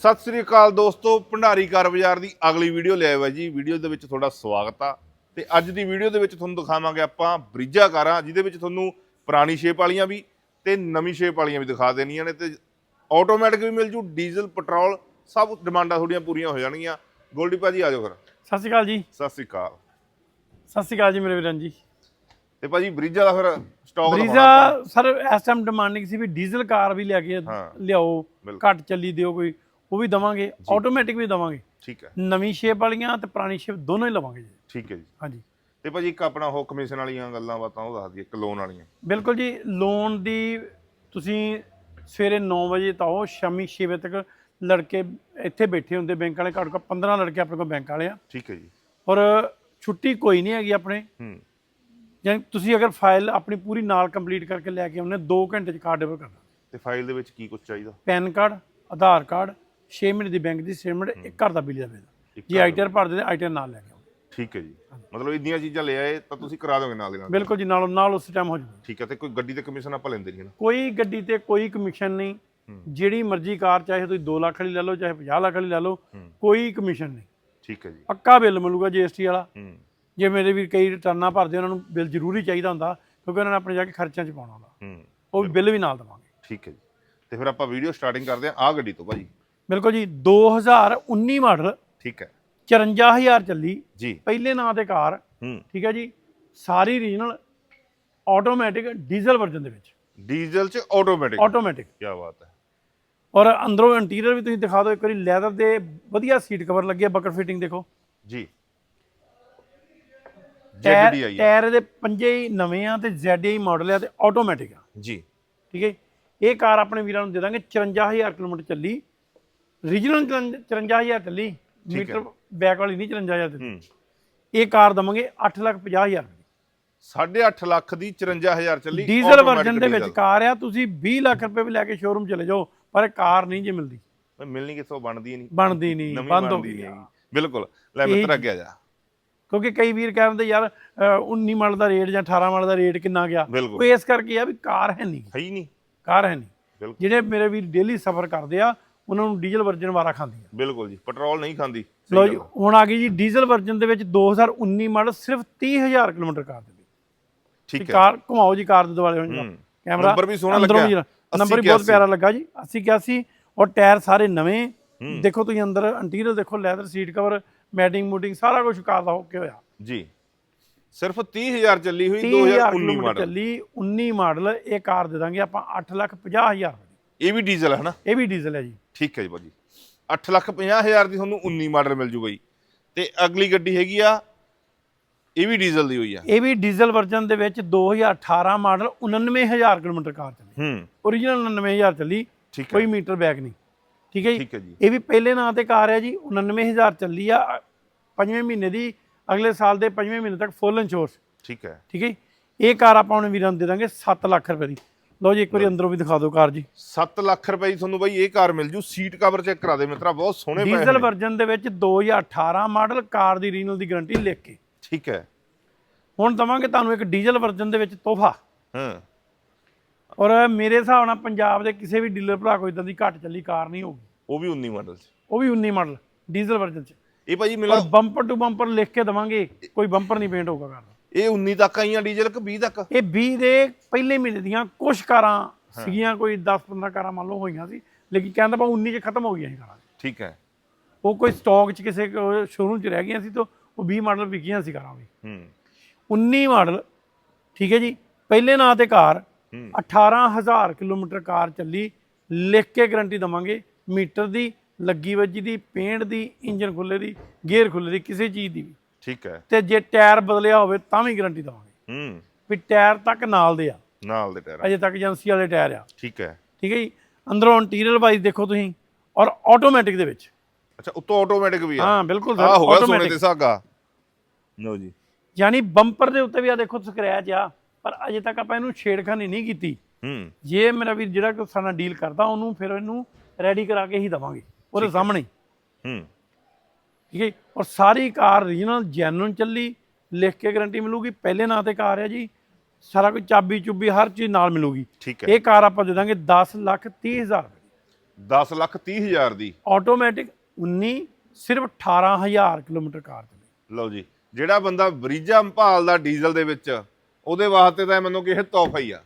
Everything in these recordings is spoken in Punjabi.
ਸਤਿ ਸ੍ਰੀ ਅਕਾਲ ਦੋਸਤੋ ਭੰਡਾਰੀ ਕਾਰ ਬਾਜ਼ਾਰ ਦੀ ਅਗਲੀ ਵੀਡੀਓ ਲਿਆਏ ਹੋਇਆ ਜੀ। ਵੀਡੀਓ ਦੇ ਵਿੱਚ ਤੁਹਾਡਾ ਸਵਾਗਤ ਆ। ਤੇ ਅੱਜ ਦੀ ਵੀਡੀਓ ਦੇ ਵਿੱਚ ਤੁਹਾਨੂੰ ਦਿਖਾਵਾਂਗੇ ਆਪਾਂ ਬ੍ਰਿਜਾ ਕਾਰਾਂ ਜਿਹਦੇ ਵਿੱਚ ਤੁਹਾਨੂੰ ਪੁਰਾਣੀ ਸ਼ੇਪ ਵਾਲੀਆਂ ਵੀ ਤੇ ਨਵੀਂ ਸ਼ੇਪ ਵਾਲੀਆਂ ਵੀ ਦਿਖਾ ਦੇਣੀਆਂ ਨੇ ਤੇ ਆਟੋਮੈਟਿਕ ਵੀ ਮਿਲ ਜੂ ਡੀਜ਼ਲ ਪੈਟਰੋਲ ਸਭ ਡਿਮਾਂਡਾਂ ਤੁਹਾਡੀਆਂ ਪੂਰੀਆਂ ਹੋ ਜਾਣਗੀਆਂ। ਗੋਲਡੀ ਭਾਜੀ ਆ ਜਾਓ ਫਿਰ। ਸਤਿ ਸ਼੍ਰੀ ਅਕਾਲ ਜੀ। ਸਤਿ ਸ੍ਰੀ ਅਕਾਲ। ਸਤਿ ਸ਼੍ਰੀ ਅਕਾਲ ਜੀ ਮੇਰੇ ਵੀਰਾਂ ਜੀ। ਤੇ ਭਾਜੀ ਬ੍ਰਿਜਾ ਦਾ ਫਿਰ ਸਟਾਕ ਬਰੀਜ਼ਾ ਸਰ ਇਸ ਟਾਈਮ ਡਿਮਾਂਡਿੰਗ ਸੀ ਵੀ ਡੀਜ਼ਲ ਕਾਰ ਵੀ ਲਿਆ ਕੇ। ਲਿਆਓ। ਘੱਟ ਚੱਲੀ ਦਿਓ ਕੋਈ। ਉਹ ਵੀ ਦਵਾਂਗੇ ਆਟੋਮੈਟਿਕ ਵੀ ਦਵਾਂਗੇ। ਠੀਕ ਹੈ। ਨਵੀਂ ਸ਼ੇਪ ਵਾਲੀਆਂ ਤੇ ਪੁਰਾਣੀ ਸ਼ੇਪ ਦੋਨੋਂ ਹੀ ਲਵਾਂਗੇ ਜੀ। ਠੀਕ ਹੈ ਜੀ। ਹਾਂਜੀ। ਤੇ ਭਾਜੀ ਇੱਕ ਆਪਣਾ ਉਹ ਕਮਿਸ਼ਨ ਵਾਲੀਆਂ ਗੱਲਾਂ ਬਾਤਾਂ ਉਹ ਦੱਸ ਦਈਏ ਇੱਕ ਲੋਨ ਵਾਲੀਆਂ। ਬਿਲਕੁਲ ਜੀ ਲੋਨ ਦੀ ਤੁਸੀਂ ਸਵੇਰੇ 9 ਵਜੇ ਤੋਂ ਆਓ ਸ਼ਾਮੀ 6 ਵਜੇ ਤੱਕ ਲੜਕੇ ਇੱਥੇ ਬੈਠੇ ਹੁੰਦੇ ਬੈਂਕ ਵਾਲੇ ਘੱਟ ਘੱਟ 15 ਲੜਕੇ ਆਪਣੇ ਕੋਲ ਬੈਂਕ ਵਾਲੇ ਆ। ਠੀਕ ਹੈ ਜੀ। ਔਰ ਛੁੱਟੀ ਕੋਈ ਨਹੀਂ ਹੈਗੀ ਆਪਣੇ। ਹੂੰ। ਜਾਂ ਤੁਸੀਂ ਅਗਰ ਫਾਈਲ ਆਪਣੀ ਪੂਰੀ ਨਾਲ ਕੰਪਲੀਟ ਕਰਕੇ ਲੈ ਕੇ ਆਉਨੇ 2 ਘੰਟੇ ਚ ਕਾਰਡ ਡਿਲੀਵਰ ਕਰਨਾ ਤੇ ਫਾਈਲ ਦੇ ਵਿੱਚ ਕੀ ਕੁਝ ਚਾਹੀਦਾ? ਪੈਨ ਕਾਰਡ ਆਧਾਰ ਕਾਰਡ 6 ਮਹੀਨੇ ਦੀ ਬੈਂਕ ਦੀ ਸਟੇਟਮੈਂਟ ਇੱਕ ਘਰ ਦਾ ਬਿੱਲ ਜਾਵੇਗਾ ਇੱਕ ਜੇ ਆਈਟੀਆਰ ਭਰਦੇ ਨੇ ਆਈਟੀਆਰ ਨਾਲ ਲੈ ਕੇ ਆਓ। ਠੀਕ ਹੈ ਜੀ। ਮਤਲਬ ਇੰਨੀਆਂ ਚੀਜ਼ਾਂ ਲੈ ਆਏ ਤਾਂ ਤੁਸੀਂ ਕਰਾ ਦੋਗੇ ਨਾਲ ਦੀ ਨਾਲ। ਬਿਲਕੁਲ ਜੀ ਨਾਲੋਂ ਨਾਲ ਉਸ ਟਾਈਮ ਹੋ ਜਾਊਗਾ। ਠੀਕ ਹੈ ਤੇ ਕੋਈ ਗੱਡੀ ਤੇ ਕਮਿਸ਼ਨ ਆਪਾਂ ਲੈਂਦੇ ਨਹੀਂ ਨਾ। ਕੋਈ ਗੱਡੀ ਤੇ ਕੋਈ ਕਮਿਸ਼ਨ ਨਹੀਂ। ਜਿਹੜੀ ਮਰਜ਼ੀ ਕਾਰ ਚਾਹੇ ਤੁਸੀਂ 2 ਲੱਖ ਵਾਲੀ ਲੈ ਲਓ ਚਾਹੇ 50 ਲੱਖ ਵਾਲੀ ਲੈ ਲਓ ਕੋਈ ਕਮਿਸ਼ਨ ਨਹੀਂ। ਠੀਕ ਹੈ ਜੀ। ਪੱਕਾ ਬਿੱਲ ਮਿਲੂਗਾ ਜੀਐਸਟੀ ਵਾਲਾ। ਜੇ ਮੇਰੇ ਵੀ ਕਈ ਰਿਟਰਨਾਂ ਭਰਦੇ ਉਹਨਾਂ ਨੂੰ ਬਿੱਲ ਜ਼ਰੂਰੀ ਚਾਹੀਦਾ ਹੁੰਦਾ ਕਿਉਂਕਿ ਉਹਨਾਂ ਨੇ ਆਪਣੇ ਜਾ ਕੇ ਖਰਚਿਆਂ 'ਚ ਪਾਉਣਾ ਹੁੰਦਾ। ਉਹ ਬਿੱਲ ਵੀ ਨਾਲ ਦੇਵਾਂਗੇ। ਠੀਕ ਹੈ ਜੀ। ਤੇ ਫਿਰ ਆਪਾਂ ਵੀਡੀਓ ਸਟਾਰਟਿੰਗ ਕਰਦੇ ਹਾਂ ਆ ਗੱਡੀ ਤੋਂ ਭਾਜੀ। ਬਿਲਕੁਲ ਜੀ 2019 ਮਾਡਲ ਠੀਕ ਹੈ। 54000 ਚੱਲੀ। ਜੀ। ਪਹਿਲੇ ਨਾਂ ਤੇ ਕਾਰ। ਹੂੰ। ਠੀਕ ਹੈ ਜੀ। ਸਾਰੀ ਰੀਜਨਲ ਆਟੋਮੈਟਿਕ ਡੀਜ਼ਲ ਵਰਜ਼ਨ ਦੇ ਵਿੱਚ। ਡੀਜ਼ਲ ਚ ਆਟੋਮੈਟਿਕ ਆਟੋਮੈਟਿਕ ਕੀ ਬਾਤ ਹੈ। ਔਰ ਅੰਦਰੋਂ ਇੰਟੀਰੀਅਰ ਵੀ ਤੁਸੀਂ ਦਿਖਾ ਦਿਓ ਇੱਕ ਵਾਰੀ ਲੈਦਰ ਦੇ ਵਧੀਆ ਸੀਟ ਕਵਰ ਲੱਗੇ ਆ ਬਕਟ ਫਿਟਿੰਗ ਦੇਖੋ। ਜੀ। ਟਾਇਰ ਦੇ ਪੰਜੇ ਹੀ ਨਵੇਂ ਆ ਤੇ ZDI ਮਾਡਲ ਆ ਤੇ ਆਟੋਮੈਟਿਕ ਆ। ਜੀ। ਠੀਕ ਹੈ ਇਹ ਕਾਰ ਆਪਣੇ ਵੀਰਾਂ ਨੂੰ ਦੇ ਦਾਂਗੇ 54000 ਕਿਲੋਮੀਟਰ ਚੱਲੀ। ਰੀਜਨਲ 54000 ਚੱਲੀ ਮੀਟਰ ਬੈਕ ਵਾਲੀ ਨਹੀਂ 54000 ਚੱਲੀ। ਹੂੰ। ਇਹ ਕਾਰ ਦਵਾਂਗੇ 850000 ਰੁਪਏ 8.5 ਲੱਖ ਦੀ 54000 ਚੱਲੀ ਡੀਜ਼ਲ ਵਰਜ਼ਨ ਦੇ ਵਿੱਚ। ਕਾਰ ਆ ਤੁਸੀਂ 20 ਲੱਖ ਰੁਪਏ ਵੀ ਲੈ ਕੇ ਸ਼ੋਰੂਮ ਚਲੇ ਜਾਓ ਪਰ ਕਾਰ ਨਹੀਂ ਜੇ ਮਿਲਦੀ। ਮਿਲਣੀ ਕਿਥੋਂ? ਬਣਦੀ ਨਹੀਂ। ਬਣਦੀ ਨਹੀਂ ਬੰਦ ਹੋ ਗਈ। ਬਿਲਕੁਲ। ਲੈ ਮਿੱਤਰ ਅੱਗੇ ਆ ਜਾ। ਕਿਉਂਕਿ ਕਈ ਵੀਰ ਕਹਿੰਦੇ ਯਾਰ ਅ, 19 ਮਾਡਲ ਦਾ ਰੇਟ ਜਾਂ 18 ਮਾਡਲ ਦਾ ਰੇਟ ਕਿੰਨਾ ਗਿਆ? ਉਹ ਇਸ ਕਰਕੇ ਆ ਵੀ ਕਾਰ ਹੈ ਨਹੀਂ। ਹੈ ਨਹੀਂ। ਕਾਰ ਹੈ ਨਹੀਂ। ਜਿਹੜੇ ਮੇਰੇ ਵੀਰ ਡੇਲੀ ਸਫ਼ਰ ਕਰਦੇ ਆ ਉਹਨਾਂ ਨੂੰ ਡੀਜ਼ਲ ਵਰਜ਼ਨ ਵਾਰਾ ਖਾਂਦੀ ਆ ਬਿਲਕੁਲ ਜੀ ਪੈਟਰੋਲ ਨਹੀਂ ਖਾਂਦੀ। ਸਹੀ ਲੋ ਗੱਲ ਜੀ ਆ। ਹੁਣ ਆ ਗਈ ਜੀ ਡੀਜ਼ਲ ਵਰਜ਼ਨ ਦੇ ਵਿੱਚ 2019 ਮਾਡਲ ਸਿਰਫ 30000 ਕਿਲੋਮੀਟਰ ਕਾਰ ਦੇ ਠੀਕ ਹੈ ਕਾਰ ਘੁਮਾਓ ਜੀ ਕਾਰ ਦੇ ਦੁਆਲੇ ਹੂੰ। ਕੈਮਰਾ ਨੰਬਰ ਵੀ ਸੋਹਣਾ ਅੰਦਰੋਂ ਲੱਗਿਆ। ਨੰਬਰ ਵੀ ਬਹੁਤ 80 ਪਿਆਰਾ ਲੱਗਾ ਜੀ। 80 81 ਔਰ ਟਾਇਰ ਸਾਰੇ ਨਵੇਂ। ਦੇਖੋ ਤੁਸੀਂ ਅੰਦਰ ਇੰਟੀਰੀਅਰ ਦੇਖੋ ਲੈਦਰ ਸੀਟ ਕਵਰ ਮੈਟਿੰਗ ਮੂਟਿੰਗ ਸਾਰਾ ਕੁਝ ਕਾਰ ਦਾ ਓਕੇ ਹੋਇਆ। ਜੀ। ਸਿਰਫ 30000 ਚੱਲੀ ਹੋਈ 30000 2019 ਕਿਲੋਮੀਟਰ ਮਾਡਲ। ਚੱਲੀ 19 ਮਾਡਲ ਇਹ ਕਾਰ ਦੇ ਦਾਂਗੇ ਆਪਾਂ 850000 ਇਹ ਵੀ ਡੀਜ਼ਲ ਹੈ ਨਾ ਇਹ ਵੀ ਡੀਜ਼ਲ ਹੈ ਜੀ। ਠੀਕ ਹੈ ਜੀ ਭਾਜੀ 850000 ਦੀ ਤੁਹਾਨੂੰ 19 ਮਾਡਲ ਮਿਲ ਜੂਗਾ ਜੀ। ਤੇ ਅਗਲੀ ਗੱਡੀ ਹੈਗੀ ਆ ਇਹ ਵੀ ਡੀਜ਼ਲ ਦੀ ਹੋਈ ਆ। ਇਹ ਵੀ ਡੀਜ਼ਲ ਵਰਜ਼ਨ ਦੇ ਵਿੱਚ 2018 ਮਾਡਲ 99000 ਕਿਲੋਮੀਟਰ ਕਾਰ ਚੱਲੀ। ਹੂੰ। ਓਰੀਜਨਲ 99000 ਚੱਲੀ ਕੋਈ ਮੀਟਰ ਬੈਕ ਨਹੀਂ। ਠੀਕ ਹੈ ਜੀ? ਇਹ ਵੀ ਪਹਿਲੇ ਨਾਂ ਤੇ ਕਾਰ ਹੈ ਜੀ 99000 ਚੱਲੀ ਆ ਅ, ਪੰਜਵੇਂ ਮਹੀਨੇ ਦੀ ਅਗਲੇ ਸਾਲ ਦੇ ਪੰਜਵੇਂ ਮਹੀਨੇ ਤੱਕ ਫੁੱਲ ਇੰਸ਼ੋਰੈਂਸ ਠੀਕ ਹੈ। ਠੀਕ ਹੈ? ਇਹ ਕਾਰ ਆਪਾਂ ਹੁਣ ਵੀਰਾਂ ਨੂੰ ਦੇ ਦਾਂਗੇ 7 ਲੱਖ ਰੁਪਏ ਦੀ। ਲਓ ਜੀ ਇੱਕ ਵਾਰੀ ਅੰਦਰੋਂ ਵੀ ਦਿਖਾ ਦਿਓ ਕਾਰ ਜੀ। 7 ਲੱਖ ਰੁਪਏ ਦੀ ਤੁਹਾਨੂੰ ਬਾਈ ਇਹ ਕਾਰ ਮਿਲ ਜੂ। ਸੀਟ ਕਵਰ ਚੈੱਕ ਕਰਾ ਦੇ ਮਿੱਤਰਾ ਬਹੁਤ ਸੋਹਣੇ ਪਏ ਡੀਜ਼ਲ। ਵਰਜ਼ਨ ਦੇ ਵਿੱਚ 2018 ਮਾਡਲ ਕਾਰ ਦੀ ਰੀਨਲ ਦੀ ਗਾਰੰਟੀ ਲਿਖ ਕੇ। ਠੀਕ ਹੈ। ਹੁਣ ਦਵਾਂਗੇ ਤੁਹਾਨੂੰ ਇੱਕ ਡੀਜ਼ਲ ਵਰਜ਼ਨ ਦੇ ਵਿੱਚ ਤੋਹਫਾ। ਹਾਂ। ਔਰ ਮੇਰੇ ਹਿਸਾਬ ਨਾਲ ਪੰਜਾਬ ਦੇ ਕਿਸੇ ਵੀ ਡੀਲਰ ਭਰਾ ਕੋਈ ਇਦਾਂ ਦੀ ਘੱਟ ਚੱਲੀ ਕਾਰ ਨਹੀਂ ਹੋਊਗੀ। ਉਹ ਵੀ 19 ਮਾਡਲ ਚ। ਉਹ ਵੀ 19 ਮਾਡਲ ਡੀਜ਼ਲ ਵਰਜ਼ਨ ਚ। ਇਹ ਭਾਜੀ ਮਿਲਾ ਬੰਪਰ ਟੂ ਬੰਪਰ ਲਿਖ ਕੇ ਦਵਾਂਗੇ ਕੋਈ ਬੰਪਰ ਨਹੀਂ ਪੇਂਟ ਹੋਊਗਾ ਕਾਰ ਇਹ 19 ਤੱਕ ਆਈਆਂ ਡੀਜ਼ਲ ਕਿ 20 ਤੱਕ? ਇਹ 20 ਦੇ ਪਹਿਲੇ ਮਹੀਨੇ ਦੀਆਂ ਕੁਝ ਕਾਰਾਂ ਸੀਗੀਆਂ ਕੋਈ 10-15 ਕਾਰਾਂ ਮੰਨ ਲਓ ਹੋਈਆਂ ਸੀ। ਲੇਕਿਨ ਕਹਿੰਦਾ ਬਾ 19 ਚ ਖਤਮ ਹੋ ਗਈਆਂ ਸੀ ਕਾਰਾਂ। ਠੀਕ ਹੈ। ਉਹ ਕੋਈ ਸਟਾਕ 'ਚ ਕਿਸੇ ਸ਼ੋਰੂਮ 'ਚ ਰਹਿ ਗਈਆਂ ਸੀ ਤਾਂ ਉਹ 20 ਮਾਡਲ ਵਿਕੀਆਂ ਸੀ ਕਾਰਾਂ ਵੀ। ਹੂੰ। 19 ਮਾਡਲ ਠੀਕ ਹੈ ਜੀ ਪਹਿਲੇ ਨਾਂ ਤੇ ਕਾਰ ਹੂੰ। 18000 ਕਿਲੋਮੀਟਰ ਕਾਰ ਚੱਲੀ ਲਿਖ ਕੇ ਗਾਰੰਟੀ ਦਵਾਂਗੇ ਮੀਟਰ ਦੀ ਲੱਗੀ ਵੱਜੀ ਦੀ ਪੇਂਟ ਦੀ ਇੰਜਨ ਖੁੱਲੇ ਦੀ ਗੇਅਰ ਖੁੱਲੇ ਦੀ ਕਿਸੇ ਚੀਜ਼ ਦੀ ਵੀ। ਠੀਕ ਹੈ। ਤੇ ਜੇ ਟਾਇਰ ਬਦਲਿਆ ਹੋਵੇ ਤਾਂ ਵੀ ਗਾਰੰਟੀ ਦਵਾਂਗੇ। ਹੂੰ। ਵੀ ਟਾਇਰ ਤੱਕ ਨਾਲ ਦੇ ਆ। ਨਾਲ ਦੇ ਟਾਇਰ ਅਜੇ ਤੱਕ ਏਜੰਸੀ ਵਾਲੇ ਟਾਇਰ ਆ। ਠੀਕ ਹੈ। ਠੀਕ ਹੈ ਜੀ? ਅੰਦਰੋਂ ਇੰਟੀਰੀਅਰ ਵਾਈਜ਼ ਦੇਖੋ ਤੁਸੀਂ ਔਰ ਆਟੋਮੈਟਿਕ ਦੇ ਵਿੱਚ। ਅੱਛਾ ਉੱਤੋਂ ਆਟੋਮੈਟਿਕ ਵੀ ਆ। ਹਾਂ ਬਿਲਕੁਲ ਆ ਹੋਗਾ ਸੋਨੇ automatic। ਤੇ ਸਾਗਾ। ਲਓ ਜੀ। ਯਾਨੀ ਬੰਪਰ ਦੇ ਉੱਤੇ ਵੀ ਆ ਦੇਖੋ ਸਕ੍ਰੈਚ ਆ ਪਰ ਅਜੇ ਤੱਕ ਆਪਾਂ ਇਹਨੂੰ ਛੇੜਖਾਨੀ ਨਹੀਂ ਕੀਤੀ। ਹੂੰ। ਜੇ ਮੇਰਾ ਵੀਰ ਜਿਹੜਾ ਕੋਈ ਸਾਡਾ ਡੀਲ ਕਰਦਾ ਉਹਨੂੰ ਫਿਰ ਇਹਨੂੰ ਰੈਡੀ ਕਰਾ ਕੇ ਹੀ ਦਵਾਂਗੇ। ਉਹਦੇ ਸਾਹਮਣੇ। ਹੂੰ। ਠੀਕ ਹੈ? ਔਰ ਸਾਰੀ ਕਾਰ ਰੀਜਨਲ ਜੈਨੂਨ ਚੱਲੀ ਲਿਖ ਕੇ ਗਾਰੰਟੀ ਮਿਲੂਗੀ। ਪਹਿਲੇ ਨਾਂ ਤੇ ਕਾਰ ਹੈ ਜੀ। ਸਾਰਾ ਕੁਝ ਚਾਬੀ ਚੁੱਬੀ ਹਰ ਚੀਜ਼ ਨਾਲ ਮਿਲੂਗੀ। ਠੀਕ ਹੈ। ਇਹ ਕਾਰ ਆਪਾਂ ਦੇ ਦਾਂਗੇ 10 ਲੱਖ 30 ਹਜ਼ਾਰ ਰੁਪਏ 10 ਲੱਖ 30 ਹਜ਼ਾਰ ਦੀ। ਆਟੋਮੈਟਿਕ 19 ਸਿਰਫ 18000 ਕਿਲੋਮੀਟਰ ਕਾਰ ਚੱਲੀ। ਲਓ ਜੀ ਜਿਹੜਾ ਬੰਦਾ ਬਰੀਜਾ ਭਾਲਦਾ ਡੀਜ਼ਲ ਦੇ ਵਿੱਚ ਉਹਦੇ ਵਾਸਤੇ ਤਾਂ ਮੈਨੂੰ ਕਿ ਇਹ ਤੋਹਫਾ ਹੀ ਆ।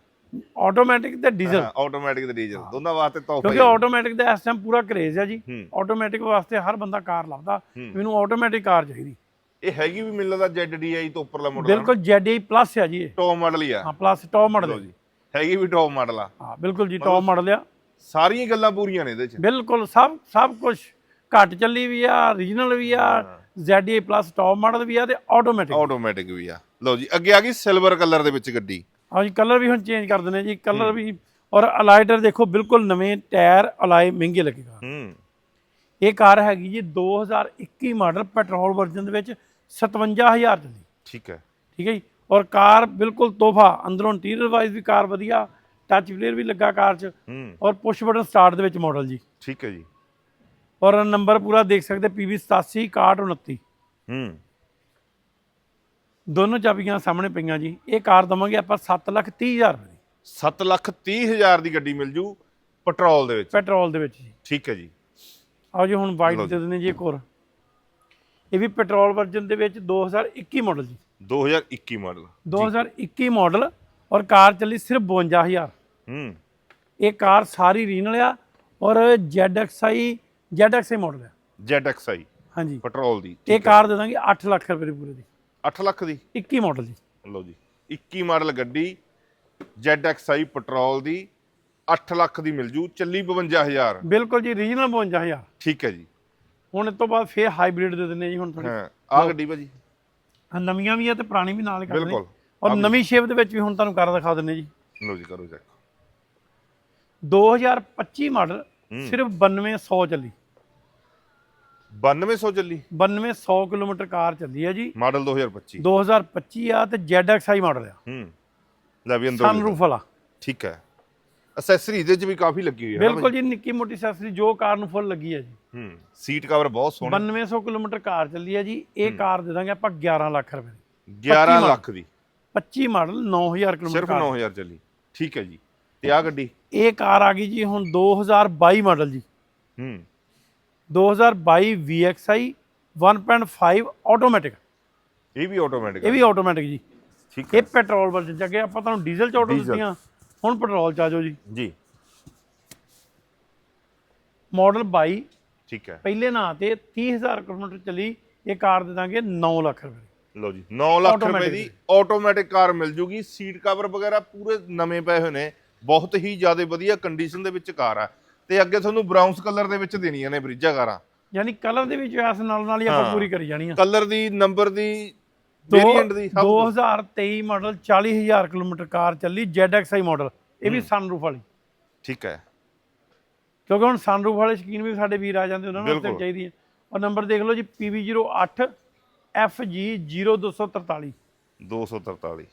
ਆਟੋਮੈਟਿਕ ਤੇ ਡੀਜ਼ਲ ਆਟੋਮੈਟਿਕ ਤੇ ਡੀਜ਼ਲ ਦੋਨਾਂ ਵਾਸਤੇ ਤੋਹਫਾ ਕਿਉਂਕਿ। ਆਟੋਮੈਟਿਕ ਦਾ ਇਸ ਟਾਈਮ ਪੂਰਾ ਕਰੇਜ਼ ਹੈ ਜੀ। ਆਟੋਮੈਟਿਕ ਵਾਸਤੇ ਹਰ ਬੰਦਾ ਕਾਰ ਲੱਭਦਾ। ਮੈਨੂੰ ਆਟੋਮੈਟਿਕ ਕਾਰ ਚਾਹੀਦੀ। ਇਹ ਹੈਗੀ ਵੀ ਮੈਨੂੰ ਲੱਗਦਾ ZDI ਤੋਂ ਉੱਪਰਲਾ ਮਾਡਲ ਬਿਲਕੁਲ ZDI ਪਲੱਸ ਹੈ ਜੀ ਇਹ। ਟੌਪ ਮਾਡਲ ਹੀ ਆ। ਹਾਂ ਪਲੱਸ ਟੌਪ ਮਾਡਲ ਜੀ। ਹੈਗੀ ਵੀ ਟੌਪ ਮਾਡਲ ਆ। ਹਾਂ ਬਿਲਕੁਲ ਜੀ ਟੌਪ ਮਾਡਲ ਆ। ਸਾਰੀਆਂ ਗੱਲਾਂ ਪੂਰੀਆਂ ਨੇ ਇਹਦੇ ਚ। ਬਿਲਕੁਲ ਸਭ ਸਭ ਕੁਝ ਘੱਟ ਚੱਲੀ ਵੀ ਆ ਰੀਜਨਲ ਵੀ ਆ ZDI ਪਲੱਸ ਟੌਪ ਮਾਡਲ ਵੀ ਆ ਤੇ ਆਟੋਮੈਟਿਕ ਆਟੋਮੈਟਿਕ ਵੀ ਆ। ਲਓ ਜੀ ਅੱਗੇ ਆ ਗਈ ਸਿਲਵਰ ਕਲਰ ਦੇ ਵਿੱਚ ਗੱਡੀ। ਹਾਂ ਜੀ ਕਲਰ ਵੀ ਹੁਣ ਚੇਂਜ ਕਰ ਦਿੰਦੇ ਜੀ ਕਲਰ ਵੀ। ਔਰ ਅਲਾਈਟਰ ਦੇਖੋ ਬਿਲਕੁਲ ਨਵੇਂ ਟਾਇਰ ਅਲਾਈ ਮਹਿੰਗੇ ਲੱਗੇਗਾ। ਹੂੰ। ਇਹ ਕਾਰ ਹੈਗੀ ਜੀ 2021 ਮਾਡਲ ਪੈਟਰੋਲ ਵਰਜ਼ਨ ਦੇ ਵਿੱਚ 57000 ਚੱਲੀ ਠੀਕ ਹੈ। ਠੀਕ ਹੈ ਜੀ? ਔਰ ਕਾਰ ਬਿਲਕੁਲ ਤੋਹਫਾ ਅੰਦਰੋਂ ਇੰਟੀਰੀਅਰ ਵਾਈਜ਼ ਵੀ ਕਾਰ ਵਧੀਆ ਟੱਚ ਪਲੇਅਰ ਵੀ ਲੱਗਾ ਕਾਰ 'ਚ। ਔਰ ਪੁਸ਼ ਬਟਨ ਸਟਾਰਟ ਦੇ ਵਿੱਚ ਮਾਡਲ ਜੀ। ਠੀਕ ਹੈ ਜੀ। ਔਰ ਨੰਬਰ ਪੂਰਾ ਦੇਖ ਸਕਦੇ PV 87 6129 ਹੂੰ। ਦੋਨੋਂ ਚਾਬੀਆਂ ਸਾਹਮਣੇ ਪਈਆਂ ਜੀ। ਇਹ ਕਾਰ ਦਵਾਂਗੇ ਆਪਾਂ 7 ਲੱਖ 30 ਹਜ਼ਾਰ ਰੁਪਏ ਦੀ। 7 ਲੱਖ 30 ਹਜ਼ਾਰ ਦੀ ਗੱਡੀ ਮਿਲ ਜੂ ਪੈਟਰੋਲ ਦੇ ਵਿੱਚ। ਪੈਟਰੋਲ ਦੇ ਵਿੱਚ ਜੀ। ਠੀਕ ਹੈ ਜੀ। ਆਓ ਜੀ ਹੁਣ ਵਾਈਟ ਦੇ ਦਿੰਦੇ ਜੀ ਇੱਕ ਹੋਰ। ਇਹ ਵੀ ਪੈਟਰੋਲ ਵਰਜ਼ਨ ਦੇ ਵਿੱਚ 2021 ਮਾਡਲ ਜੀ। 2021 ਮਾਡਲ। 2021 ਮਾਡਲ ਔਰ ਕਾਰ ਚੱਲੀ ਸਿਰਫ 52000 ਹੂੰ। ਇਹ ਕਾਰ ਸਾਰੀ ਰੀਨਲ ਆ ਔਰ ZXi ZXi ਮਾਡਲ ਆ। ZXi ਹਾਂਜੀ। ਪੈਟਰੋਲ ਦੀ ਇਹ ਕਾਰ ਦੇ ਦਾਂਗੇ 8 ਲੱਖ ਰੁਪਏ ਦੀ ਪੂਰੇ ਦੀ। 8 ਲੱਖ ਦੀ। 21 ਮਾਡਲ ਜੀ। ਲਓ ਜੀ 21 ਮਾਡਲ ਗੱਡੀ ZXi ਪੈਟਰੋਲ ਦੀ 8 ਲੱਖ ਦੀ ਮਿਲ ਜੂ ਚੱਲੀ 52000 ਬਿਲਕੁਲ ਜੀ ਰੀਜਨਲ 52000 ਠੀਕ ਹੈ ਜੀ। ਹੁਣ ਇਸ ਤੋਂ ਬਾਅਦ ਫੇਰ ਹਾਈਬ੍ਰਿਡ ਦੇ ਦਿੰਦੇ ਜੀ ਹੁਣ ਥੋੜੀ ਹਾਂ ਆ ਗੱਡੀ ਭਾਜੀ। ਨਵੀਆਂ ਵੀ ਆ ਤੇ ਪੁਰਾਣੀ ਵੀ ਨਾਲ ਹੀ ਕਰਦੇ ਬਿਲਕੁਲ। ਔਰ ਨਵੀਂ ਸ਼ੇਪ ਦੇ ਵਿੱਚ ਵੀ ਹੁਣ ਤੁਹਾਨੂੰ ਕਾਰ ਦਿਖਾ ਦਿੰਦੇ ਜੀ। ਲਓ ਜੀ ਕਰੋ ਚੈੱਕ 2025 ਮਾਡਲ ਸਿਰਫ 9200 ਚੱਲੀ। 9200 ਚੱਲੀ। 9200 ਕਿਲੋਮੀਟਰ ਕਾਰ ਚੱਲੀ ਹੈ ਜੀ। ਮਾਡਲ 2025 2025 ਆ ਤੇ ZXi ਮਾਡਲ ਆ। ਹੂੰ। ਲੈ ਵੀ ਅੰਦਰ ਸਨਰੂਫ ਵਾਲਾ। ਠੀਕ ਹੈ। ਅਸੈਸਰੀ ਇਹਦੇ ਚ ਵੀ ਕਾਫੀ ਲੱਗੀ ਹੋਈ ਹੈ ਬਿਲਕੁਲ ਜੀ ਨਿੱਕੀ ਮੋਟੀ ਐਕਸੈਸਰੀ ਜੋ ਕਾਰ ਨੂੰ ਫੁੱਲ ਲੱਗੀ ਹੈ ਜੀ? ਹੂੰ। ਸੀਟ ਕਵਰ ਬਹੁਤ ਸੋਹਣਾ। 9200 ਕਿਲੋਮੀਟਰ ਕਾਰ ਚੱਲੀ ਹੈ ਜੀ। ਇਹ ਕਾਰ ਦੇ ਦਾਂਗੇ ਆਪਾਂ 11 ਲੱਖ ਰੁਪਏ ਦੀ। 11 ਲੱਖ ਦੀ। 25 ਮਾਡਲ 9000 ਕਿਲੋਮੀਟਰ ਸਿਰਫ ਕਾਰ। 9000 ਚੱਲੀ। ਠੀਕ ਹੈ ਜੀ। ਤੇ ਆ ਗੱਡੀ? ਇਹ ਕਾਰ ਆ ਗਈ ਜੀ ਹੁਣ 2022 ਮਾਡਲ ਜੀ। ਹੂੰ। 2022 VXI 1.5 ਆਟੋਮੈਟਿਕ ਇਹ ਵੀ ਆਟੋਮੈਟਿਕ ਇਹ ਵੀ ਆਟੋਮੈਟਿਕ ਜੀ। ਠੀਕ ਹੈ। ਇਹ ਪੈਟਰੋਲ ਵਰਜਨ ਚ ਅੱਗੇ ਆਪਾਂ ਤੁਹਾਨੂੰ ਡੀਜ਼ਲ ਚ ਆਟੋ। ਦਿੱਤੀਆਂ। ਹੁਣ ਪੈਟਰੋਲ ਚ ਆ ਜਾਓ ਜੀ। ਜੀ। ਮਾਡਲ 22 ਠੀਕ ਹੈ। ਪਹਿਲੇ ਨਾਂ ਤੇ 30000 ਕਿਲੋਮੀਟਰ ਚੱਲੀ। ਇਹ ਕਾਰ ਦੇ ਦਾਂਗੇ 9 ਲੱਖ ਰੁਪਏ। ਲਓ ਜੀ 9 ਲੱਖ ਰੁਪਏ ਦੀ ਆਟੋਮੈਟਿਕ ਕਾਰ ਮਿਲ ਜੂਗੀ। ਸੀਟ ਕਵਰ ਵਗੈਰਾ ਪੂਰੇ ਨਵੇਂ ਪਏ ਹੋਏ ਨੇ। ਬਹੁਤ ਹੀ ਜ਼ਿਆਦਾ ਵਧੀਆ ਕੰਡੀਸ਼ਨ ਦੇ ਵਿੱਚ ਕਾਰ ਆ। ਤੇ ਅੱਗੇ ਤੁਹਾਨੂੰ ਬਰਾਊਨਸ ਕਲਰ ਦੇ ਵਿੱਚ ਦੇਣੀਆਂ ਨੇ ਬ੍ਰਿਜਾ ਕਾਰਾਂ ਯਾਨੀ ਕਲਰ ਦੇ ਵਿੱਚ ਇਸ ਨਾਲ ਨਾਲ ਹੀ ਆਪਾਂ ਹਾਂ। ਪੂਰੀ ਕਰੀ ਜਾਣੀ ਆ। ਕਲਰ ਦੀ ਨੰਬਰ ਦੀ ਵੇਰੀਐਂਟ ਦੀ ਸਭ ਕੁਛ। 2023 ਮਾਡਲ 40000 ਕਿਲੋਮੀਟਰ ਕਾਰ ਚੱਲੀ ZXi ਮਾਡਲ ਇਹ ਵੀ ਸਨਰੂਫ ਵਾਲੀ। ਠੀਕ ਹੈ। ਕਿਉਂਕਿ ਹੁਣ ਸਨਰੂਫ ਵਾਲੇ ਸ਼ਕੀਨ ਵੀ ਸਾਡੇ ਵੀਰ ਆ ਜਾਂਦੇ ਉਹਨਾਂ ਨੂੰ ਬਿਲਕੁਲ। ਤੇ ਚਾਹੀਦੀ ਹੈ। ਔਰ ਨੰਬਰ ਦੇਖ ਲਓ ਜੀ PV08 FG0243 243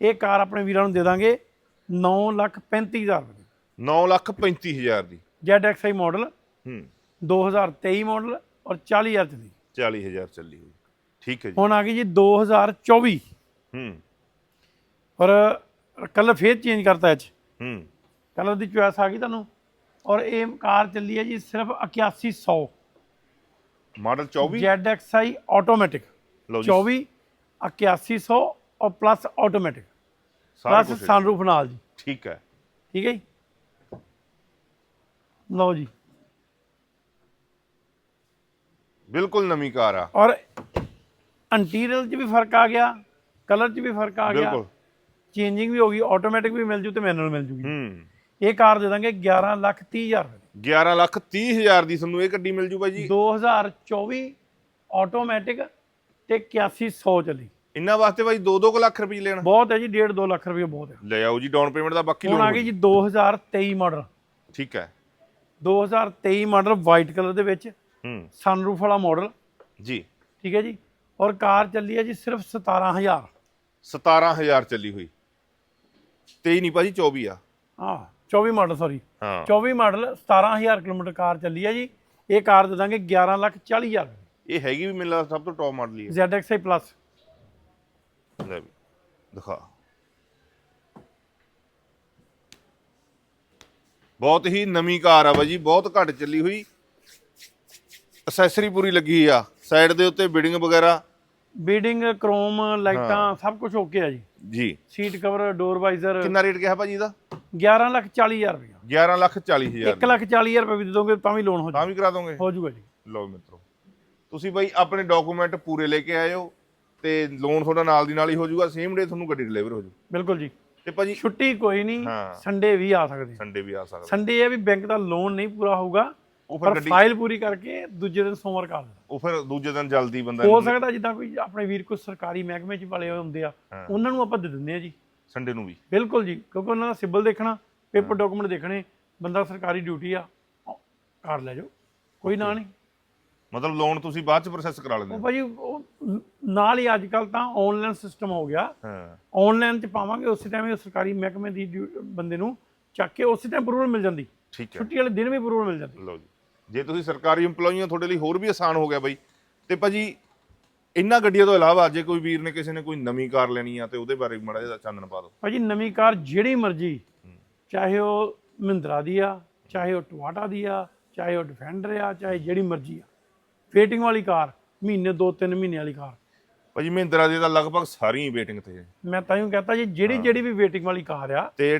ਇਹ ਕਾਰ ਆਪਣੇ ਵੀਰਾਂ ਨੂੰ ਦੇ ਦਾਂਗੇ 935000 ਰੁਪਏ ਦੀ 9 ਲੱਖ 35000 ਦੀ। ZXi ਮਾਡਲ ਹੂੰ। 2023 ਮਾਡਲ ਔਰ 40000 ਚੱਲੀ 40000 ਚੱਲੀ ਹੋਈ। ਠੀਕ ਹੈ ਜੀ। ਹੁਣ ਆ ਗਈ ਜੀ 2024 ਹੂੰ। ਔਰ ਕਲਰ ਫੇਰ ਚੇਂਜ ਕਰਤਾ ਇਹ ਚ। ਹੂੰ। ਕਲਰ ਦੀ ਚੁਆਇਸ ਆ ਗਈ ਤੁਹਾਨੂੰ। ਔਰ ਇਹ ਕਾਰ ਚੱਲੀ ਹੈ ਜੀ ਸਿਰਫ 8100 ਮਾਡਲ 24 ZXi ਆਟੋਮੈਟਿਕ। ਲਓ ਜੀ। 24 8100 ਔਰ ਪਲੱਸ ਆਟੋਮੈਟਿਕ। ਸਾਰਾ ਪਲੱਸ ਸਨਰੂਫ ਨਾਲ ਜੀ। ਠੀਕ ਹੈ। ਠੀਕ ਹੈ ਜੀ? ਲਓ ਜੀ। ਬਿਲਕੁਲ ਨਵੀਂ ਕਾਰ ਆ। ਔਰ ਇੰਟੀਰੀਅਰ 'ਚ ਵੀ ਫ਼ਰਕ ਆ ਗਿਆ ਕਲਰ 'ਚ ਵੀ ਫ਼ਰਕ ਆ ਗਿਆ। ਬਿਲਕੁਲ। ਚੇਂਜਿੰਗ ਵੀ ਹੋ ਗਈ ਆਟੋਮੈਟਿਕ ਵੀ ਮਿਲ ਜੂ ਤੇ ਮੈਨੂਅਲ ਮਿਲ ਜੂਗੀ। ਹੂੰ। ਇਹ ਕਾਰ ਦੇ ਦਾਂਗੇ 11 ਲੱਖ 30 ਹਜ਼ਾਰ ਰੁਪਏ 11 ਲੱਖ 30 ਹਜ਼ਾਰ ਦੀ ਤੁਹਾਨੂੰ ਇਹ ਗੱਡੀ ਮਿਲ ਜੂ ਬਾਈ ਦੀ। ਜੀ 2024 ਆਟੋਮੈਟਿਕ ਤੇ 8100 ਚੱਲੀ ਇਹਨਾਂ ਵਾਸਤੇ ਬਾਈ 2-2 ਲੱਖ ਰੁਪਏ ਲੈਣਾ। ਬਹੁਤ ਹੈ ਜੀ 1.5 2 ਲੱਖ ਰੁਪਏ ਬਹੁਤ ਹੈ। ਲੈ ਆਓ ਜੀ ਡਾਊਨ ਪੇਮੈਂਟ ਦਾ ਬਾਕੀ ਹੁਣ ਆ ਲੋਨ ਗਈ ਜੀ 2023 ਮਾਡਲ। ਠੀਕ ਹੈ। 2023 ਮਾਡਲ ਵਾਈਟ ਕਲਰ ਦੇ ਵਿੱਚ ਹੂੰ। ਸਨਰੂਫ ਵਾਲਾ ਮਾਡਲ ਜੀ। ਠੀਕ ਹੈ ਜੀ? ਔਰ ਕਾਰ ਚੱਲੀ ਹੈ ਜੀ ਸਿਰਫ 17000 17000 ਚੱਲੀ ਹੋਈ। 23 ਨਹੀਂ ਭਾਜੀ 24 ਆ। ਹਾਂ 24 ਮਾਡਲ ਸੌਰੀ ਹਾਂ। 24 ਮਾਡਲ 17000 ਕਿਲੋਮੀਟਰ ਕਾਰ ਚੱਲੀ ਹੈ ਜੀ। ਇਹ ਕਾਰ ਦੇ ਦਾਂਗੇ 11 ਲੱਖ 40 ਹਜ਼ਾਰ। ਇਹ ਹੈਗੀ ਵੀ ਮੈਨੂੰ ਲੱਗਦਾ ਸਭ ਤੋਂ ਟੌਪ ਮਾਡਲ ਹੀ ਹੈ। ZXi ਪਲੱਸ ਲੈ ਵੀ ਦਿਖਾ। ਬਹੁਤ ਹੀ ਨਵੀਂ ਕਾਰ ਆ ਬਾਈ ਜੀ ਬਹੁਤ ਘੱਟ ਚੱਲੀ ਹੋਈ। ਅਸੈਸਰੀ ਪੂਰੀ ਲੱਗੀ ਆ। ਸਾਈਡ ਦੇ ਉੱਤੇ ਬਿਡਿੰਗ ਵਗੈਰਾ। ਬੀਡਿੰਗ ਕ੍ਰੋਮ ਲਾਈਟਾਂ ਸਭ ਕੁਝ ਓਕੇ ਆ ਜੀ। ਜੀ। ਸੀਟ ਕਵਰ ਡੋਰ ਵਾਈਜ਼ਰ ਕਿੰਨਾ ਰੇਟ ਕਿਹਾ ਭਾਜੀ ਇਹਦਾ? 11 ਲੱਖ 40 ਹਜ਼ਾਰ ਰੁਪਏ 11 ਲੱਖ 40 ਹਜ਼ਾਰ। 1 ਲੱਖ 40 ਹਜ਼ਾਰ ਰੁਪਏ ਵੀ ਦੇ ਦੋਗੇ ਤਾਂ ਵੀ ਲੋਨ ਹੋ ਤਾਂ ਵੀ ਕਰਾ ਦੋਗੇ? ਹੋ ਜਾਊਗਾ ਜੀ। ਲਓ ਮਿੱਤਰੋ। ਤੁਸੀਂ ਬਾਈ ਆਪਣੇ ਡਾਕੂਮੈਂਟ ਪੂਰੇ ਲੈ ਕੇ ਆਇਓ ਤੇ ਲੋਨ ਤੁਹਾਡਾ ਨਾਲ ਦੀ ਨਾਲ ਹੀ ਹੋ ਜਾਊਗਾ ਸੇਮ ਡੇ ਤੁਹਾਨੂੰ ਗੱਡੀ ਡਿਲੀਵਰ ਹੋ ਜਾਊ ਬਿਲਕੁਲ ਜੀ। ਤੇ ਭਾਜੀ ਛੁੱਟੀ ਕੋਈ ਨਹੀਂ ਹਾਂ। ਸੰਡੇ ਵੀ ਆ ਸਕਦੇ। ਸੰਡੇ ਵੀ ਆ ਸਕਦਾ। ਸੰਡੇ ਇਹ ਵੀ ਬੈਂਕ ਦਾ ਲੋਨ ਨਹੀਂ ਪੂਰਾ ਹੋਊਗਾ ਉਹ ਫਿਰ ਪਰ ਗੱਡੀ ਫਾਈਲ ਪੂਰੀ ਕਰਕੇ ਦੂਜੇ ਦਿਨ ਸੋਮਵਾਰ ਕਰ ਦੇਣਾ ਉਹ ਫਿਰ ਦੂਜੇ ਦਿਨ ਜਲਦੀ ਬੰਦਾ ਹੋ ਸਕਦਾ ਜਿੱਦਾਂ ਕੋਈ ਆਪਣੇ ਵੀਰ ਕੋਈ ਸਰਕਾਰੀ ਮਹਿਕਮੇ 'ਚ ਵਾਲੇ ਹੁੰਦੇ ਆ ਹਾਂ। ਉਹਨਾਂ ਨੂੰ ਆਪਾਂ ਦੇ ਦਿੰਦੇ ਆ ਜੀ। ਸੰਡੇ ਨੂੰ ਵੀ। ਬਿਲਕੁਲ ਜੀ ਕਿਉਂਕਿ ਉਹਨਾਂ ਦਾ ਸਿਬਲ ਦੇਖਣਾ ਪੇਪਰ ਡਾਕੂਮੈਂਟ ਦੇਖਣੇ ਬੰਦਾ ਸਰਕਾਰੀ ਡਿਊਟੀ ਆ ਉਹ ਕਰ ਲੈ ਜਾਓ ਕੋਈ ਨਾ ਨਹੀਂ। ਮਤਲਬ ਲੋਨ ਤੁਸੀਂ ਬਾਅਦ ਚ ਪ੍ਰੋਸੈਸ ਕਰਾ ਲੈਂਦੇ ਉਹ ਹੋ ਭਾਜੀ ਉਹ ਨਾਲ ਹੀ ਅੱਜ ਕੱਲ ਤਾਂ ਆਨਲਾਈਨ ਸਿਸਟਮ ਹੋ ਗਿਆ। ਹਾਂ। ਆਨਲਾਈਨ 'ਚ ਪਾਵਾਂਗੇ ਉਸੇ ਟਾਈਮ ਹੀ ਸਰਕਾਰੀ ਮਹਿਕਮੇ ਦੀ ਡਿਊ- ਬੰਦੇ ਨੂੰ ਚੱਕ ਕੇ ਉਸੇ ਟਾਈਮ ਅਪਰੂਵਲ ਮਿਲ ਜਾਂਦੀ। ਠੀਕ ਹੈ। ਛੁੱਟੀ ਵਾਲੇ ਦਿਨ ਵੀ ਅਪਰੂਵਲ ਮਿਲ ਜਾਂਦੀ। ਲਓ ਜੀ। ਜੇ ਤੁਸੀਂ ਸਰਕਾਰੀ EMPLOYE ਹੋ ਤੁਹਾਡੇ ਲਈ ਹੋਰ ਵੀ ਆਸਾਨ ਹੋ ਗਿਆ ਬਾਈ ਤੇ ਭਾਜੀ ਇਹਨਾਂ ਗੱਡੀਆਂ ਤੋਂ ਇਲਾਵਾ ਜੇ ਕੋਈ ਵੀਰ ਨੇ ਕਿਸੇ ਨੇ ਕੋਈ ਨਵੀਂ ਕਾਰ ਲੈਣੀ ਆ ਤੇ ਉਹਦੇ ਬਾਰੇ ਮਾੜਾ ਜਿਹਾ ਚਾਨਣ ਪਾ ਦਿਓ। ਭਾਜੀ ਨਵੀਂ ਕਾਰ ਜਿਹੜੀ ਮਰਜ਼ੀ ਚਾਹੇ ਉਹ ਮਹਿੰਦਰਾ ਦੀ ਆ ਚਾਹੇ ਉਹ ਟਵਾਟਾ ਦੀ ਆ ਚਾਹੇ ਉਹ ਡਿਫੈਂਡਰ ਆ ਚਾਹੇ ਜਿਹੜੀ ਮਰਜ਼ੀ ਆ। ਵੇਟਿੰਗ ਵਾਲੀ ਕਾਰ ਮਹੀਨੇ ਦੋ ਤਿੰਨ ਮਹੀਨੇ ਵਾਲੀ ਕਾਰ ਭਾਜੀ ਮਹਿੰਦਰਾ ਦੀ ਤਾਂ ਲਗਭਗ ਸਾਰੀ ਵੇਟਿੰਗ ਤੇ ਹੈ ਮੈਂ ਤਾਂ ਹੀ ਕਹਤਾ ਜੀ ਜਿਹੜੀ ਜਿਹੜੀ ਵੀ ਵੇਟਿੰਗ ਵਾਲੀ ਕਾਰ ਆ ਤੇ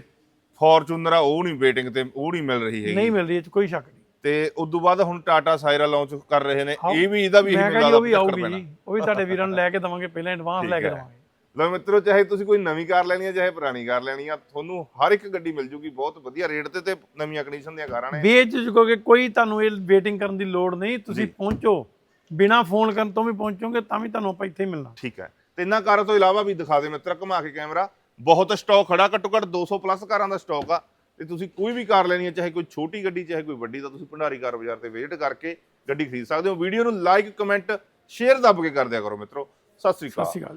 ਫੋਰਚੂਨਰ ਆ ਉਹ ਨਹੀਂ ਵੇਟਿੰਗ ਤੇ ਉਹ ਨਹੀਂ ਮਿਲ ਰਹੀ ਹੈਗੀ ਨਹੀਂ ਮਿਲ ਰਹੀ ਇਹ 'ਚ ਕੋਈ ਸ਼ੱਕ ਨਹੀਂ ਤੇ ਉਸ ਤੋਂ ਬਾਅਦ ਹੁਣ ਟਾਟਾ ਸਾਇਰਾ ਲਾਂਚ ਕਰ ਰਹੇ ਨੇ। ਇਹ ਵੀ ਇਹਦਾ ਵੀ ਮੈਂ ਕਹਿੰਦਾ ਉਹ ਵੀ ਆਊਗੀ। ਜੀ ਉਹ ਵੀ ਤੁਹਾਡੇ ਵੀਰਾਂ ਨੂੰ ਲੈ ਕੇ ਦਵਾਂਗੇ ਪਹਿਲਾਂ ਐਡਵਾਂਸ ਲੈ ਕੇ। ਦਵਾਂਗੇ ਲਓ ਮਿੱਤਰੋ ਚਾਹੇ ਤੁਸੀਂ ਕੋਈ ਨਵੀਂ ਕਾਰ ਲੈਣੀ ਹੈ ਚਾਹੇ ਪੁਰਾਣੀ ਕਾਰ ਲੈਣੀ ਆ ਤੁਹਾਨੂੰ ਹਰ ਇੱਕ ਗੱਡੀ ਮਿਲ ਜੂਗੀ ਬਹੁਤ ਵਧੀਆ ਰੇਟ ਤੇ ਤੇ ਨਵੀਆਂ ਕੰਡੀਸ਼ਨ ਦੀਆਂ ਕਾਰਾਂ ਨੇ। ਵੇਚ ਚੁੱਕੋਗੇ ਕੋਈ ਤੁਹਾਨੂੰ ਇਹ ਵੇਟਿੰਗ ਕਰਨ ਦੀ ਲੋੜ ਨਹੀਂ ਤੁਸੀਂ ਪਹੁੰਚੋ। ਬਿਨਾ ਫੋਨ ਕਰਨ ਤੋਂ ਵੀ ਪਹੁੰਚੋਗੇ ਤਾਂ ਵੀ ਤੁਹਾਨੂੰ ਆਪਾਂ ਇੱਥੇ ਹੀ ਮਿਲਣਾ। ਠੀਕ ਹੈ। ਤੇ ਇਹਨਾਂ ਕਾਰਾਂ ਤੋਂ ਇਲਾਵਾ ਵੀ ਦਿਖਾ ਦੇ ਮਿੱਤਰ ਘੁਮਾ ਕੇ ਕੈਮਰਾ। ਬਹੁਤ ਸਟਾਕ ਖੜਾ ਘੱਟੋ ਘੱਟ 200 ਪਲੱਸ ਕਾਰਾਂ ਦਾ ਸਟਾਕ ਆ। ਤੇ ਤੁਸੀਂ ਕੋਈ ਵੀ ਕਾਰ ਲੈਣੀ ਹੈ ਚਾਹੇ ਕੋਈ ਛੋਟੀ ਗੱਡੀ ਚਾਹੇ ਕੋਈ ਵੱਡੀ ਤਾਂ ਤੁਸੀਂ ਭੰਡਾਰੀ ਕਾਰ ਬਾਜ਼ਾਰ ਤੇ ਵਿਜ਼ਿਟ ਕਰਕੇ ਗੱਡੀ ਖਰੀਦ ਸਕਦੇ ਹੋ। ਵੀਡੀਓ ਨੂੰ ਲਾਈਕ ਕਮੈਂਟ ਸ਼ੇਅਰ ਦੱਬ ਕੇ ਕਰ ਦਿਆ ਕਰੋ ਮਿੱਤਰੋ। ਸਤਿ ਸ੍ਰੀ ਸਤਿ ਅਕਾਲ ਸ਼੍ਰੀ ਅਕਾਲ।